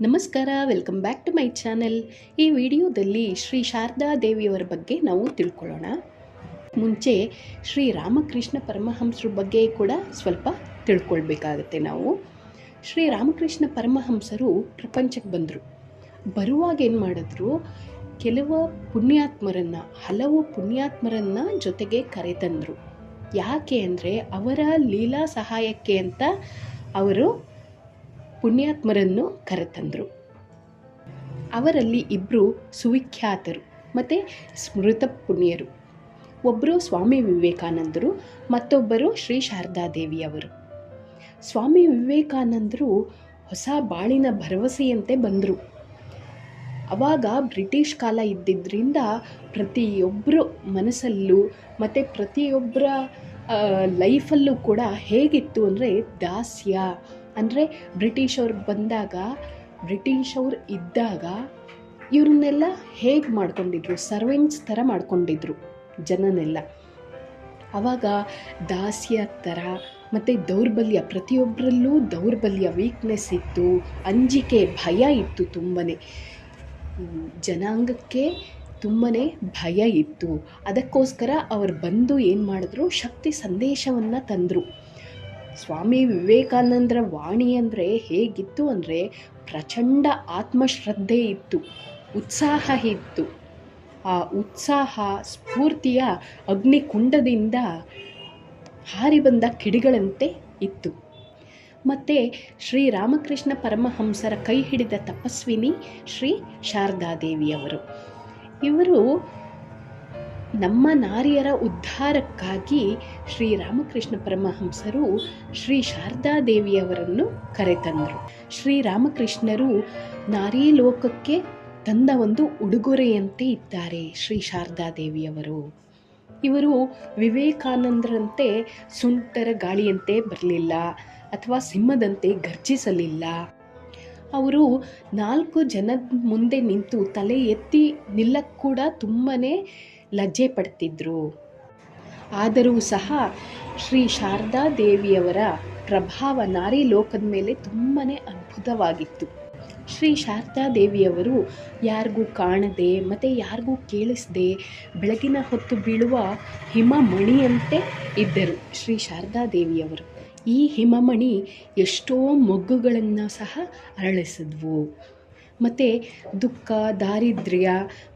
ನಮಸ್ಕಾರ, welcome back to my channel. ಈ ವಿಡಿಯೋದಲ್ಲಿ ಶ್ರೀ ಶಾರದಾ ದೇವಿಯವರ ಬಗ್ಗೆ ನಾವು ತಿಳ್ಕೊಳ್ಳೋಣ. ಮುಂಚೆ ಶ್ರೀ ರಾಮಕೃಷ್ಣ ಪರಮಹಂಸರ ಬಗ್ಗೆ ಕೂಡ ಸ್ವಲ್ಪ ತಿಳ್ಕೊಳ್ಬೇಕಾಗತ್ತೆ ನಾವು. ಶ್ರೀ ರಾಮಕೃಷ್ಣ ಪರಮಹಂಸರು ಪ್ರಪಂಚಕ್ಕೆ ಬಂದರು. ಬರುವಾಗ ಏನು ಮಾಡಿದ್ರು, ಕೆಲವು ಪುಣ್ಯಾತ್ಮರನ್ನು, ಹಲವು ಪುಣ್ಯಾತ್ಮರನ್ನು ಜೊತೆಗೆ ಕರೆತಂದರು. ಯಾಕೆ ಅಂದರೆ ಅವರ ಲೀಲಾ ಸಹಾಯಕ್ಕೆ ಅಂತ ಅವರು ಪುಣ್ಯಾತ್ಮರನ್ನು ಕರೆತಂದರು. ಅವರಲ್ಲಿ ಇಬ್ಬರು ಸುವಿಖ್ಯಾತರು ಮತ್ತು ಸ್ಮೃತ ಪುಣ್ಯರು. ಒಬ್ಬರು ಸ್ವಾಮಿ ವಿವೇಕಾನಂದರು, ಮತ್ತೊಬ್ಬರು ಶ್ರೀ ಶಾರದಾದೇವಿಯವರು ಸ್ವಾಮಿ ವಿವೇಕಾನಂದರು ಹೊಸ ಬಾಳಿನ ಭರವಸೆಯಂತೆ ಬಂದರು. ಅವಾಗ ಬ್ರಿಟಿಷ್ ಕಾಲ ಇದ್ದಿದ್ದರಿಂದ ಪ್ರತಿಯೊಬ್ಬರು ಮನಸ್ಸಲ್ಲೂ ಮತ್ತು ಪ್ರತಿಯೊಬ್ಬರ ಲೈಫಲ್ಲೂ ಕೂಡ ಹೇಗಿತ್ತು ಅಂದರೆ ದಾಸ್ಯ ಅಂದರೆ ಬ್ರಿಟಿಷವ್ರು ಬಂದಾಗ ಬ್ರಿಟಿಷವ್ರು ಇದ್ದಾಗ ಇವ್ರನ್ನೆಲ್ಲ ಹೇಗೆ ಮಾಡ್ಕೊಂಡಿದ್ರು? ಸರ್ವೆಂಟ್ಸ್ ಥರ ಮಾಡ್ಕೊಂಡಿದ್ರು ಜನನೆಲ್ಲ. ಆವಾಗ ದಾಸ್ಯ ಥರ ಮತ್ತು ದೌರ್ಬಲ್ಯ ಪ್ರತಿಯೊಬ್ಬರಲ್ಲೂ ದೌರ್ಬಲ್ಯ ವೀಕ್ನೆಸ್ ಇತ್ತು, ಅಂಜಿಕೆ, ಭಯ ಇತ್ತು ತುಂಬಾ ಜನಾಂಗಕ್ಕೆ ತುಂಬಾ ಭಯ ಇತ್ತು. ಅದಕ್ಕೋಸ್ಕರ ಅವ್ರು ಬಂದು ಏನು ಮಾಡಿದ್ರು? ಶಕ್ತಿ ಸಂದೇಶವನ್ನು ತಂದರು. ಸ್ವಾಮಿ ವಿವೇಕಾನಂದರ ವಾಣಿ ಅಂದರೆ ಹೇಗಿತ್ತು ಅಂದರೆ ಪ್ರಚಂಡ ಆತ್ಮಶ್ರದ್ಧೆ ಇತ್ತು, ಉತ್ಸಾಹ ಇತ್ತು. ಆ ಉತ್ಸಾಹ, ಸ್ಫೂರ್ತಿಯ ಅಗ್ನಿಕುಂಡದಿಂದ ಹಾರಿ ಬಂದ ಕಿಡಿಗಳಂತೆ ಇತ್ತು. ಮತ್ತು ಶ್ರೀ ರಾಮಕೃಷ್ಣ ಪರಮಹಂಸರ ಕೈ ಹಿಡಿದ ತಪಸ್ವಿನಿ ಶ್ರೀ ಶಾರದಾದೇವಿಯವರು. ಇವರು ನಮ್ಮ ನಾರಿಯರ ಉದ್ಧಾರಕ್ಕಾಗಿ ಶ್ರೀ ರಾಮಕೃಷ್ಣ ಪರಮಹಂಸರು ಶ್ರೀ ಶಾರದಾದೇವಿಯವರನ್ನು ಕರೆತಂದರು. ಶ್ರೀ ರಾಮಕೃಷ್ಣರು ನಾರಿ ಲೋಕಕ್ಕೆ ತಂದ ಒಂದು ಉಡುಗೊರೆಯಂತೆ ಇದ್ದಾರೆ ಶ್ರೀ ಶಾರದಾದೇವಿಯವರು ಇವರು ವಿವೇಕಾನಂದರಂತೆ ಸುಂಟರ ಗಾಳಿಯಂತೆ ಬರಲಿಲ್ಲ ಅಥವಾ ಸಿಂಹದಂತೆ ಗರ್ಜಿಸಲಿಲ್ಲ ಅವರು ನಾಲ್ಕು ಜನದ ಮುಂದೆ ನಿಂತು ತಲೆ ಎತ್ತಿ ನಿಲ್ಲಕ್ಕೆ ಕೂಡ ತುಂಬಾ ಲಜ್ಜೆ ಪಡ್ತಿದ್ರು. ಆದರೂ ಸಹ ಶ್ರೀ ಶಾರದಾ ದೇವಿಯವರ ಪ್ರಭಾವ ನಾರಿ ಲೋಕದ ಮೇಲೆ ತುಂಬಾ ಅದ್ಭುತವಾಗಿತ್ತು. ಶ್ರೀ ಶಾರದಾ ದೇವಿಯವರು ಯಾರಿಗೂ ಕಾಣದೆ ಮತ್ತು ಯಾರಿಗೂ ಕೇಳಿಸದೆ ಬೆಳಗಿನ ಹೊತ್ತು ಬೀಳುವ ಹಿಮಮಣಿಯಂತೆ ಇದ್ದರು ಶ್ರೀ ಶಾರದಾ ದೇವಿಯವರು. ಈ ಹಿಮಮಣಿ ಎಷ್ಟೋ ಮೊಗ್ಗುಗಳನ್ನು ಸಹ ಅರಳಿಸಿದ್ವು. ಮತ್ತು ದುಃಖ, ದಾರಿದ್ರ್ಯ,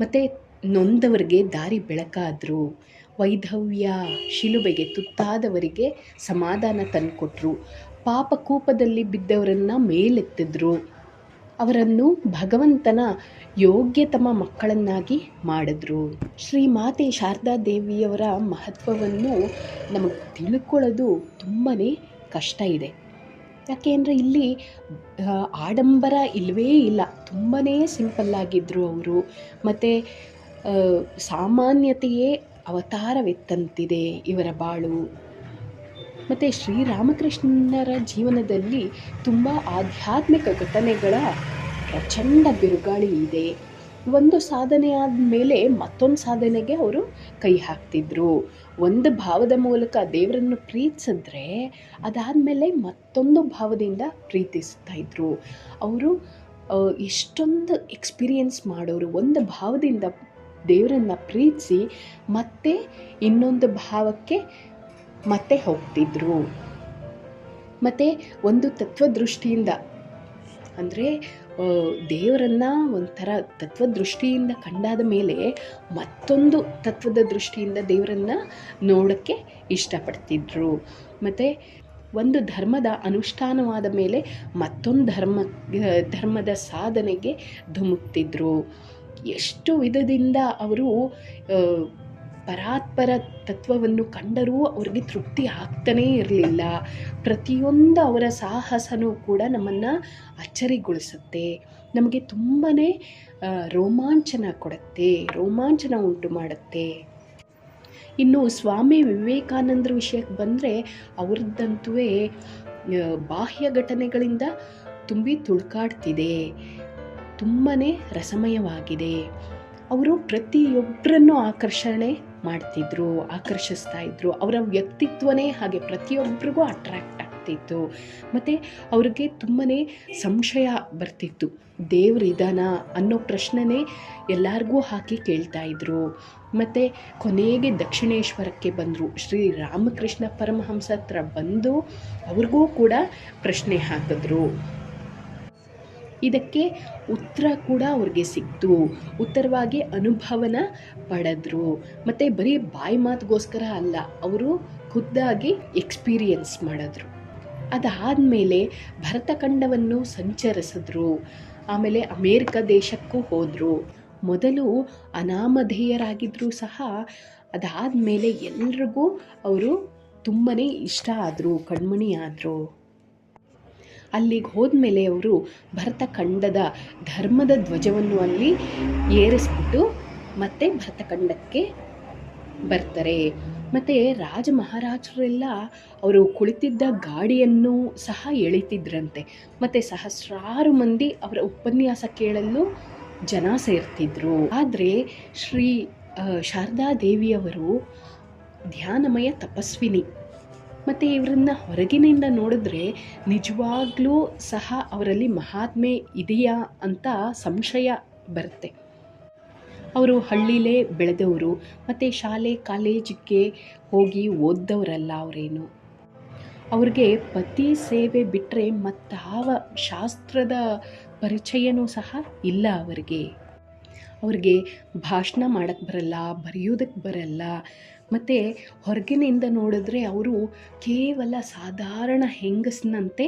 ಮತ್ತು ನೊಂದವರಿಗೆ ದಾರಿ ಬೆಳಕಾದರು. ವೈಧವ್ಯ ಶಿಲುಬೆಗೆ ತುತ್ತಾದವರಿಗೆ ಸಮಾಧಾನ ತಂದುಕೊಟ್ರು. ಪಾಪಕೂಪದಲ್ಲಿ ಬಿದ್ದವರನ್ನು ಮೇಲೆತ್ತಿದ್ರು. ಅವರನ್ನು ಭಗವಂತನ ಯೋಗ್ಯತಮ ಮಕ್ಕಳನ್ನಾಗಿ ಮಾಡಿದ್ರು. ಶ್ರೀ ಮಾತೆ ಶಾರದಾ ದೇವಿಯವರ ಮಹತ್ವವನ್ನು ನಮಗೆ ತಿಳ್ಕೊಳ್ಳೋದು ತುಂಬಾ ಕಷ್ಟ ಇದೆ. ಯಾಕೆ ಅಂದರೆ ಇಲ್ಲಿ ಆಡಂಬರ ಇಲ್ಲವೇ ಇಲ್ಲ. ತುಂಬಾ ಸಿಂಪಲ್ಲಾಗಿದ್ದರು ಅವರು. ಮತ್ತು ಸಾಮಾನ್ಯತೆಯೇ ಅವತಾರವೆತ್ತಂತಿದೆ ಇವರ ಬಾಳು. ಮತ್ತು ಶ್ರೀರಾಮಕೃಷ್ಣರ ಜೀವನದಲ್ಲಿ ತುಂಬ ಆಧ್ಯಾತ್ಮಿಕ ಘಟನೆಗಳ ಪ್ರಚಂಡ ಬಿರುಗಾಳಿ ಇದೆ. ಒಂದು ಸಾಧನೆ ಆದಮೇಲೆ ಮತ್ತೊಂದು ಸಾಧನೆಗೆ ಅವರು ಕೈ ಹಾಕ್ತಿದ್ರು. ಒಂದು ಭಾವದ ಮೂಲಕ ದೇವರನ್ನು ಪ್ರೀತಿಸಿದ್ರೆ ಅದಾದಮೇಲೆ ಮತ್ತೊಂದು ಭಾವದಿಂದ ಪ್ರೀತಿಸ್ತಾ ಇದ್ರು. ಅವರು ಎಷ್ಟೊಂದು ಎಕ್ಸ್ಪೀರಿಯನ್ಸ್ ಮಾಡೋರು, ಒಂದು ಭಾವದಿಂದ ದೇವರನ್ನು ಪ್ರೀತಿಸಿ ಮತ್ತೆ ಇನ್ನೊಂದು ಭಾವಕ್ಕೆ ಮತ್ತೆ ಹೋಗ್ತಿದ್ರು. ಮತ್ತು ಒಂದು ತತ್ವದೃಷ್ಟಿಯಿಂದ, ಅಂದರೆ ದೇವರನ್ನು ಒಂಥರ ತತ್ವದೃಷ್ಟಿಯಿಂದ ಕಂಡಾದ ಮೇಲೆ ಮತ್ತೊಂದು ತತ್ವದ ದೃಷ್ಟಿಯಿಂದ ದೇವರನ್ನು ನೋಡೋಕ್ಕೆ ಇಷ್ಟಪಡ್ತಿದ್ರು. ಮತ್ತು ಒಂದು ಧರ್ಮದ ಅನುಷ್ಠಾನವಾದ ಮೇಲೆ ಮತ್ತೊಂದು ಧರ್ಮ, ಧರ್ಮದ ಸಾಧನೆಗೆ ಧುಮುಕ್ತಿದ್ರು. ಎಷ್ಟು ವಿಧದಿಂದ ಅವರು ಪರಾತ್ಪರ ತತ್ವವನ್ನು ಕಂಡರೂ ಅವ್ರಿಗೆ ತೃಪ್ತಿ ಆಗ್ತಾನೇ ಇರಲಿಲ್ಲ. ಪ್ರತಿಯೊಂದು ಅವರ ಸಾಹಸನೂ ಕೂಡ ನಮ್ಮನ್ನು ಅಚ್ಚರಿಗೊಳಿಸುತ್ತೆ. ನಮಗೆ ತುಂಬಾ ರೋಮಾಂಚನ ಕೊಡುತ್ತೆ, ರೋಮಾಂಚನ ಉಂಟು ಮಾಡುತ್ತೆ. ಇನ್ನು ಸ್ವಾಮಿ ವಿವೇಕಾನಂದರ ವಿಷಯಕ್ಕೆ ಬಂದರೆ ಅವ್ರದ್ದಂತೂ ಬಾಹ್ಯ ಘಟನೆಗಳಿಂದ ತುಂಬಿ ತುಳ್ಕಾಡ್ತಿದೆ. ತುಂಬಾ ರಸಮಯವಾಗಿದೆ. ಅವರು ಪ್ರತಿಯೊಬ್ಬರನ್ನು ಆಕರ್ಷಣೆ ಮಾಡ್ತಿದ್ರು, ಆಕರ್ಷಿಸ್ತಾ ಇದ್ರು. ಅವರ ವ್ಯಕ್ತಿತ್ವನೇ ಹಾಗೆ ಪ್ರತಿಯೊಬ್ಬರಿಗೂ ಅಟ್ರಾಕ್ಟ್ ಆಗ್ತಿತ್ತು. ಮತ್ತು ಅವ್ರಿಗೆ ತುಂಬಾ ಸಂಶಯ ಬರ್ತಿತ್ತು. ದೇವ್ರಿದಾನ ಅನ್ನೋ ಪ್ರಶ್ನೆನೇ ಎಲ್ಲರಿಗೂ ಹಾಕಿ ಕೇಳ್ತಾ ಇದ್ರು. ಮತ್ತು ಕೊನೆಗೆ ದಕ್ಷಿಣೇಶ್ವರಕ್ಕೆ ಬಂದರು. ಶ್ರೀ ರಾಮಕೃಷ್ಣ ಪರಮಹಂಸ ಹತ್ರ ಬಂದು ಅವ್ರಿಗೂ ಕೂಡ ಪ್ರಶ್ನೆ ಹಾಕಿದ್ರು. ಇದಕ್ಕೆ ಉತ್ತರ ಕೂಡ ಅವ್ರಿಗೆ ಸಿಕ್ತು. ಉತ್ತರವಾಗಿ ಅನುಭವನ ಪಡೆದ್ರು. ಮತ್ತು ಬರೀ ಬಾಯಿ ಮಾತುಗೋಸ್ಕರ ಅಲ್ಲ, ಅವರು ಖುದ್ದಾಗಿ ಎಕ್ಸ್ಪೀರಿಯನ್ಸ್ ಮಾಡಿದ್ರು. ಅದಾದಮೇಲೆ ಭರತಖಂಡವನ್ನು ಸಂಚರಿಸಿದ್ರು. ಆಮೇಲೆ ಅಮೇರಿಕ ದೇಶಕ್ಕೂ ಹೋದರು. ಮೊದಲು ಅನಾಮಧೇಯರಾಗಿದ್ದರೂ ಸಹ ಅದಾದಮೇಲೆ ಎಲ್ರಿಗೂ ಅವರು ತುಂಬಾ ಇಷ್ಟ ಆದರು ಕಣ್ಮಣಿ ಆದರು ಅಲ್ಲಿಗೆ ಹೋದ್ಮೇಲೆ ಅವರು ಭರತಖಂಡದ ಧರ್ಮದ ಧ್ವಜವನ್ನು ಅಲ್ಲಿ ಏರಿಸ್ಬಿಟ್ಟು ಮತ್ತೆ ಭರತಖಂಡಕ್ಕೆ ಬರ್ತಾರೆ. ಮತ್ತು ರಾಜ ಮಹಾರಾಜರೆಲ್ಲ ಅವರು ಕುಳಿತಿದ್ದ ಗಾಡಿಯನ್ನು ಸಹ ಎಳಿತಿದ್ರಂತೆ. ಮತ್ತು ಸಹಸ್ರಾರು ಮಂದಿ ಅವರ ಉಪನ್ಯಾಸ ಕೇಳಲು ಜನ ಸೇರ್ತಿದ್ರು. ಆದರೆ ಶ್ರೀ ಶಾರದಾ ದೇವಿಯವರು ಧ್ಯಾನಮಯ ತಪಸ್ವಿನಿ. ಮತ್ತು ಇವರನ್ನ ಹೊರಗಿನಿಂದ ನೋಡಿದ್ರೆ ನಿಜವಾಗ್ಲೂ ಸಹ ಅವರಲ್ಲಿ ಮಹಾತ್ಮೆ ಇದೆಯಾ ಅಂತ ಸಂಶಯ ಬರುತ್ತೆ. ಅವರು ಹಳ್ಳಿಲೇ ಬೆಳೆದವರು, ಮತ್ತು ಶಾಲೆ, ಕಾಲೇಜಿಗೆ ಹೋಗಿ ಓದ್ದವರಲ್ಲ ಅವರೇನು? ಅವ್ರಿಗೆ ಪತಿ ಸೇವೆ ಬಿಟ್ಟರೆ ಮತ್ತಾವ ಶಾಸ್ತ್ರದ ಪರಿಚಯನೂ ಸಹ ಇಲ್ಲ ಅವರಿಗೆ. ಅವ್ರಿಗೆ ಭಾಷಣ ಮಾಡೋಕ್ಕೆ ಬರಲ್ಲ ಬರೆಯೋದಕ್ಕೆ ಬರಲ್ಲ ಮತ್ತು ಹೊರಗಿನಿಂದ ನೋಡಿದ್ರೆ ಅವರು ಕೇವಲ ಸಾಧಾರಣ ಹೆಂಗಸಿನಂತೆ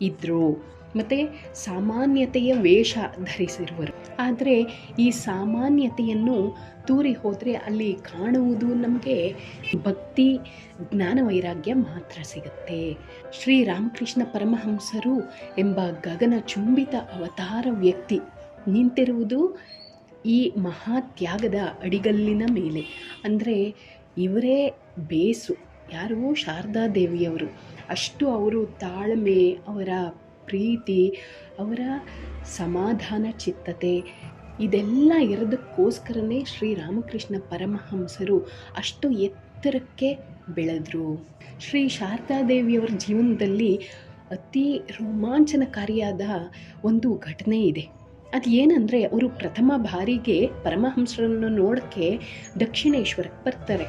ಇದ್ದರು ಮತ್ತು ಸಾಮಾನ್ಯತೆಯ ವೇಷ ಧರಿಸಿರುವರು. ಆದರೆ ಈ ಸಾಮಾನ್ಯತೆಯನ್ನು ತೂರಿ ಹೋದರೆ ಅಲ್ಲಿ ಕಾಣುವುದು ನಮಗೆ ಭಕ್ತಿ, ಜ್ಞಾನ ವೈರಾಗ್ಯ ಮಾತ್ರ ಸಿಗುತ್ತೆ. ಶ್ರೀ ರಾಮಕೃಷ್ಣ ಪರಮಹಂಸರು ಎಂಬ ಗಗನ ಚುಂಬಿತ ಅವತಾರ ವ್ಯಕ್ತಿ ನಿಂತಿರುವುದು ಈ ಮಹಾತ್ಯಾಗದ ಅಡಿಗಲ್ಲಿನ ಮೇಲೆ. ಅಂದರೆ ಇವರೇ ಬೇಸು. ಯಾರು ಶಾರದಾ ದೇವಿಯವರು. ಅಷ್ಟು ಅವರು ತಾಳ್ಮೆ, ಅವರ ಪ್ರೀತಿ, ಅವರ ಸಮಾಧಾನ, ಚಿತ್ತತೆ, ಇದೆಲ್ಲ ಇರೋದಕ್ಕೋಸ್ಕರನೇ ಶ್ರೀ ರಾಮಕೃಷ್ಣ ಪರಮಹಂಸರು ಅಷ್ಟು ಎತ್ತರಕ್ಕೆ ಬೆಳೆದರು. ಶ್ರೀ ಶಾರದಾ ದೇವಿಯವರ ಜೀವನದಲ್ಲಿ ಅತಿ ರೋಮಾಂಚನಕಾರಿಯಾದ ಒಂದು ಘಟನೆ ಇದೆ. ಅದು ಏನಂದರೆ ಅವರು ಪ್ರಥಮ ಬಾರಿಗೆ ಪರಮಹಂಸರನ್ನು ನೋಡೋಕ್ಕೆ ದಕ್ಷಿಣೇಶ್ವರಕ್ಕೆ ಬರ್ತಾರೆ.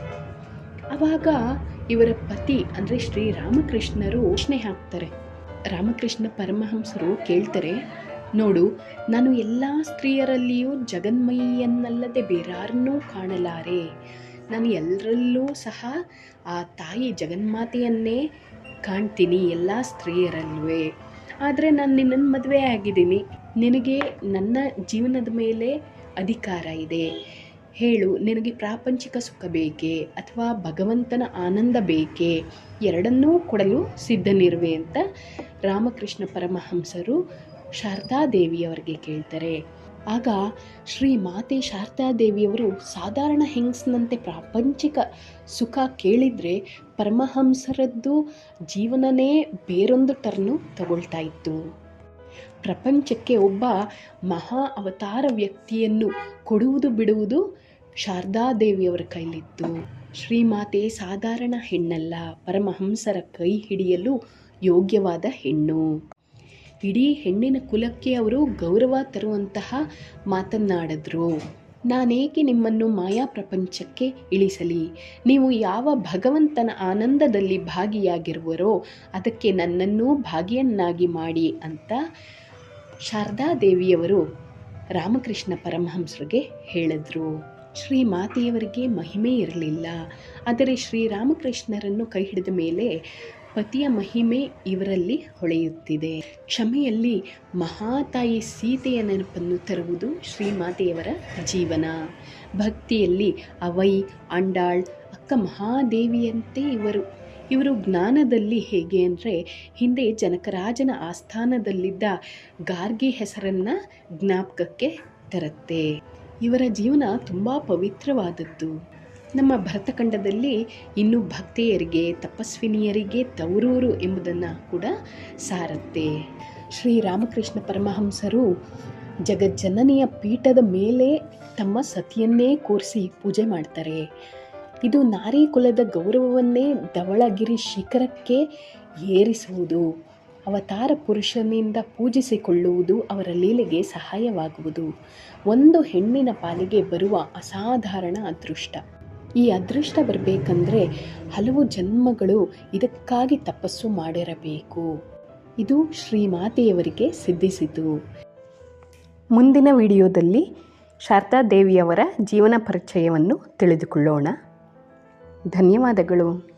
ಆವಾಗ ಇವರ ಪತಿ ಅಂದರೆ ಶ್ರೀ ರಾಮಕೃಷ್ಣರು ಪ್ರಶ್ನೆ ಹಾಕ್ತಾರೆ. ರಾಮಕೃಷ್ಣ ಪರಮಹಂಸರು ಕೇಳ್ತಾರೆ, ನೋಡು, ನಾನು ಎಲ್ಲ ಸ್ತ್ರೀಯರಲ್ಲಿಯೂ ಜಗನ್ಮಯಿಯನ್ನಲ್ಲದೆ ಬೇರಾರನ್ನೂ ಕಾಣಲಾರೆ. ನಾನು ಎಲ್ಲರಲ್ಲೂ ಸಹ ಆ ತಾಯಿ ಜಗನ್ಮಾತೆಯನ್ನೇ ಕಾಣ್ತೀನಿ ಎಲ್ಲ ಸ್ತ್ರೀಯರಲ್ಲೂ ಆದರೆ ನಾನು ನಿನ್ನನ್ನು ಮದುವೆ ಆಗಿದ್ದೀನಿ. ನಿನಗೆ ನನ್ನ ಜೀವನದ ಮೇಲೆ ಅಧಿಕಾರ ಇದೆ. ಹೇಳು, ನಿನಗೆ ಪ್ರಾಪಂಚಿಕ ಸುಖ ಬೇಕೇ ಅಥವಾ ಭಗವಂತನ ಆನಂದ ಬೇಕೇ? ಎರಡನ್ನೂ ಕೊಡಲು ಸಿದ್ಧನಿರುವೆ ಅಂತ ರಾಮಕೃಷ್ಣ ಪರಮಹಂಸರು ಶಾರದಾದೇವಿಯವರಿಗೆ ಕೇಳ್ತಾರೆ. ಆಗ ಶ್ರೀ ಮಾತೆ ಶಾರದಾದೇವಿಯವರು ಸಾಧಾರಣ ಹೆಂಗ್ಸ್ನಂತೆ ಪ್ರಾಪಂಚಿಕ ಸುಖ ಕೇಳಿದರೆ ಪರಮಹಂಸರದ್ದು ಜೀವನನೇ ಬೇರೊಂದು ಟರ್ನು ತಗೊಳ್ತಾ ಇತ್ತು. ಪ್ರಪಂಚಕ್ಕೆ ಒಬ್ಬ ಮಹಾ ಅವತಾರ ವ್ಯಕ್ತಿಯನ್ನು ಕೊಡುವುದು ಬಿಡುವುದು ಶಾರದಾದೇವಿಯವರ ಕೈಲಿತ್ತು. ಶ್ರೀಮಾತೆ ಸಾಧಾರಣ ಹೆಣ್ಣಲ್ಲ, ಪರಮಹಂಸರ ಕೈ ಹಿಡಿಯಲು ಯೋಗ್ಯವಾದ ಹೆಣ್ಣು. ಇಡೀ ಹೆಣ್ಣಿನ ಕುಲಕ್ಕೆ ಅವರು ಗೌರವ ತರುವಂತಹ ಮಾತನ್ನಾಡಿದ್ರು. ನಾನೇಕೆ ನಿಮ್ಮನ್ನು ಮಾಯಾ ಪ್ರಪಂಚಕ್ಕೆ ಇಳಿಸಲಿ? ನೀವು ಯಾವ ಭಗವಂತನ ಆನಂದದಲ್ಲಿ ಭಾಗಿಯಾಗಿರುವರೋ ಅದಕ್ಕೆ ನನ್ನನ್ನೂ ಭಾಗಿಯನ್ನಾಗಿ ಮಾಡಿ ಅಂತ ಶಾರದಾದೇವಿಯವರು ರಾಮಕೃಷ್ಣ ಪರಮಹಂಸರಿಗೆ ಹೇಳಿದ್ರು ಶ್ರೀ ಮಾತೆಯವರಿಗೆ ಮಹಿಮೆ ಇರಲಿಲ್ಲ. ಆದರೆ ಶ್ರೀರಾಮಕೃಷ್ಣರನ್ನು ಕೈ ಹಿಡಿದ ಮೇಲೆ ಪತಿಯ ಮಹಿಮೆ ಇವರಲ್ಲಿ ಹೊಳೆಯುತ್ತಿದೆ. ಕ್ಷಮೆಯಲ್ಲಿ ಮಹಾತಾಯಿ ಸೀತೆಯ ನೆನಪನ್ನು ತರುವುದು ಶ್ರೀಮಾತೆಯವರ ಜೀವನ. ಭಕ್ತಿಯಲ್ಲಿ ಅವೈ, ಅಂಡಾಳ್, ಅಕ್ಕ ಮಹಾದೇವಿಯಂತೆ ಇವರು ಇವರು ಜ್ಞಾನದಲ್ಲಿ ಹೇಗೆ ಅಂದರೆ ಹಿಂದೆ ಜನಕರಾಜನ ಆಸ್ಥಾನದಲ್ಲಿದ್ದ ಗಾರ್ಗಿ ಹೆಸರನ್ನು ಜ್ಞಾಪಕಕ್ಕೆ ತರುತ್ತೆ. ಇವರ ಜೀವನ ತುಂಬ ಪವಿತ್ರವಾದದ್ದು. ನಮ್ಮ ಭರತಖಂಡದಲ್ಲಿ ಇನ್ನು ಭಕ್ತೆಯರಿಗೆ, ತಪಸ್ವಿನಿಯರಿಗೆ ತವರೂರು ಎಂಬುದನ್ನು ಕೂಡ ಸಾರುತ್ತೆ. ಶ್ರೀರಾಮಕೃಷ್ಣ ಪರಮಹಂಸರು ಜಗಜ್ಜನನಿಯ ಪೀಠದ ಮೇಲೆ ತಮ್ಮ ಸತಿಯನ್ನೇ ಕೂರಿಸಿ ಪೂಜೆ ಮಾಡ್ತಾರೆ. ಇದು ನಾರಿ ಕುಲದ ಗೌರವವನ್ನೇ ಧವಳಗಿರಿ ಶಿಖರಕ್ಕೆ ಏರಿಸುವುದು. ಅವತಾರ ಪುರುಷನಿಂದ ಪೂಜಿಸಿಕೊಳ್ಳುವುದು ಅವರ ಲೀಲೆಗೆ ಸಹಾಯವಾಗುವುದು. ಒಂದು ಹೆಣ್ಣಿನ ಪಾಲಿಗೆ ಬರುವ ಅಸಾಧಾರಣ ಅದೃಷ್ಟ. ಈ ಅದೃಷ್ಟ ಬರಬೇಕಂದ್ರೆ ಹಲವು ಜನ್ಮಗಳು ಇದಕ್ಕಾಗಿ ತಪಸ್ಸು ಮಾಡಿರಬೇಕು. ಇದು ಶ್ರೀಮಾತೆಯವರಿಗೆ ಸಿದ್ಧಿಸಿತು. ಮುಂದಿನ ವಿಡಿಯೋದಲ್ಲಿ ಶಾರದಾ ದೇವಿಯವರ ಜೀವನ ಪರಿಚಯವನ್ನು ತಿಳಿದುಕೊಳ್ಳೋಣ. ಧನ್ಯವಾದಗಳು.